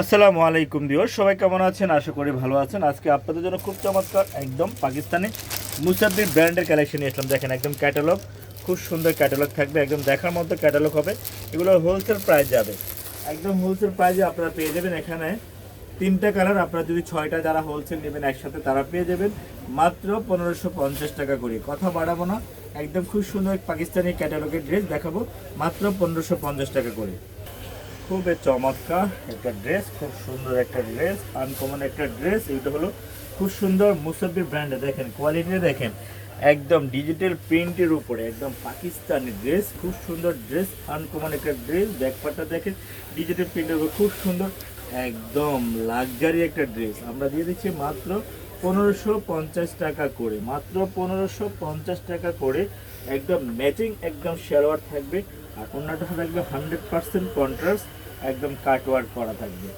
আসসালামু আলাইকুম দিও সবাই কেমন আছেন? আশা করি ভালো আছেন। আজকে আপনাদের জন্য খুব চমৎকার, একদম পাকিস্তানি মুসাদ্দির ব্র্যান্ডের কালেকশন নিয়ে আসলাম। দেখেন, একদম ক্যাটালগ খুব সুন্দর ক্যাটালগ থাকবে, একদম দেখার মতো ক্যাটালগ হবে। এগুলো হোলসেল প্রাইস যাবে। একদম হোলসেল প্রাইসে আপনারা পেয়ে যাবেন এখানে তিনটা কালার আপনারা যদি ছয়টা যারা হোলসেল নেবেন একসাথে, তারা পেয়ে যাবেন মাত্র পনেরোশো পঞ্চাশ টাকা করে। কথা বাড়াবো না, একদম খুব সুন্দর পাকিস্তানি ক্যাটালগের ড্রেস দেখাবো, মাত্র পনেরোশো পঞ্চাশ টাকা করে। খুবই চমৎকার একটা ড্রেস, খুব সুন্দর একটা ড্রেস আনকমন একটা ড্রেস। এইটা হলো খুব সুন্দর মুসাব্বির ব্র্যান্ডে দেখেন কোয়ালিটি দেখেন। একদম ডিজিটাল প্রিন্টের উপরে, একদম পাকিস্তানি ড্রেস খুব সুন্দর ড্রেস আনকমন একটা ড্রেস ব্যাকপারটা দেখেন ডিজিটাল প্রিন্টের উপর খুব সুন্দর, একদম লাক্সারি একটা ড্রেস আমরা দিয়ে দিচ্ছি মাত্র পনেরোশো পঞ্চাশ টাকা করে, মাত্র পনেরোশো পঞ্চাশ টাকা করে। একদম ম্যাচিং একদম শেরওয়ার থাকবে। আর অন্যটা থাকবে হান্ড্রেড পার্সেন্ট কন্ট্রাস্ট একদম কাটওয়ার্ক করা থাকবে।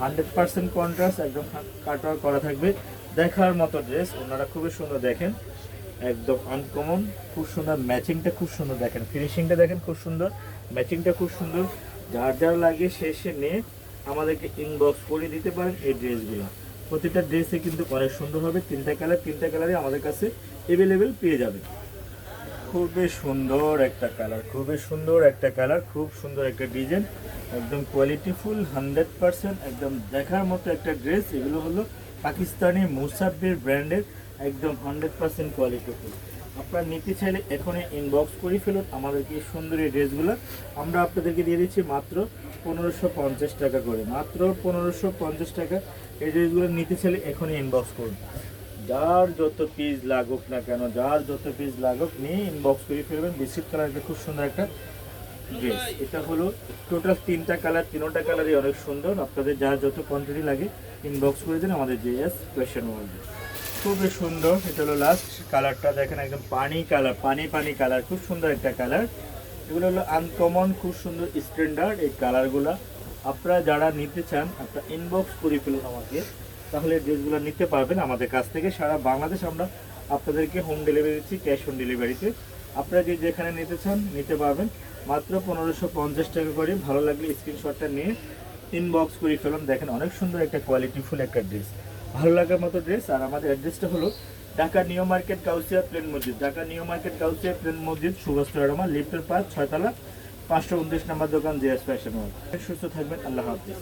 হান্ড্রেড পার্সেন্ট কন্ট্রাস্ট একদম কাটওয়ার্ক করা থাকবে। দেখার মতো ড্রেস ওনারা খুবই সুন্দর দেখেন। একদম আনকমন খুব সুন্দর ম্যাচিংটা খুব সুন্দর দেখেন। ফিনিশিংটা দেখেন খুব সুন্দর, ম্যাচিংটা খুব সুন্দর। যার যার লাগে শেষে নিয়ে আমাদেরকে ইনবক্স করে দিতে পারেন এই ড্রেসগুলো প্রতিটা ড্রেসে কিন্তু অনেক সুন্দর হবে, তিনটা কালার তিনটা কালারই আমাদের কাছে অ্যাভেলেবেল পেয়ে যাবে খুবই সুন্দর একটা কালার খুবই সুন্দর একটা কালার খুব সুন্দর একটা ডিজাইন একদম কোয়ালিটিফুল হান্ড্রেড পার্সেন্ট একদম দেখার মতো একটা ড্রেস এগুলো হলো পাকিস্তানি মুসাব্বির ব্র্যান্ডের একদম হান্ড্রেড পার্সেন্ট কোয়ালিটিফুল আপনারা নিতে চাইলে এখনই ইনবক্স করে ফেলুন আমাদেরকে এই সুন্দর এই ড্রেসগুলো আমরা আপনাদেরকে দিয়ে দিচ্ছি মাত্র পনেরোশো পঞ্চাশ টাকা করে। মাত্র পনেরোশো পঞ্চাশ টাকা এই ড্রেসগুলো নিতে চাইলে এখনই ইনবক্স করুন। যার যত পিস লাগুক না কেন, যার যত পিস লাগুক, নিয়ে ইনবক্স করে ফেলবেন। বিস্কিট কালারটা খুব সুন্দর একটা ড্রেস এটা হলো টোটাল তিনটা কালার তিনোটা কালারই অনেক সুন্দর। আপনাদের যার যত কোয়ান্টিটি লাগে ইনবক্স করে দিন আমাদের জে এস ফ্যাশন ওয়ার্ল্ডে খুবই সুন্দর। এটা হলো লাস্ট কালারটা দেখেন একদম পানি কালার পানি পানি কালার খুব সুন্দর একটা কালার এগুলো হলো আনকমন খুব সুন্দর স্ট্যান্ডার্ড এই কালারগুলো আপনারা যারা নিতে চান, আপনারা ইনবক্স করে ফেলুন আমাকে। তাহলে ড্রেসগুলো নিতে পারবেন আমাদের কাছ থেকে। সারা বাংলাদেশ আমরা আপনাদেরকে হোম ডেলিভারি দিচ্ছি ক্যাশ অন ডেলিভারিতে আপনারা যে যেখানে নিতে চান, নিতে পারবেন। মাত্র পনেরোশো পঞ্চাশ টাকা করে। ভালো লাগলে স্ক্রিনশটটা নিয়ে ইনবক্স করে ফেলুন। দেখেন অনেক সুন্দর একটা কোয়ালিটিফুল একটা ড্রেস ভালো লাগার মতো ড্রেস আর আমাদের অ্যাড্রেসটা হলো ঢাকা নিউ মার্কেট, কাউসিয়া প্লেন মসজিদ। ঢাকা নিউ মার্কেট, কাউসিয়া প্লেন মসজিদ, সুভাষ রহমান লিফটের পাঁচ ছয়তলা, পাঁচশো উনত্রিশ নাম্বার দোকান, জেএস ফ্যাশন সুস্থ থাকবেন। আল্লাহ হাফিজ।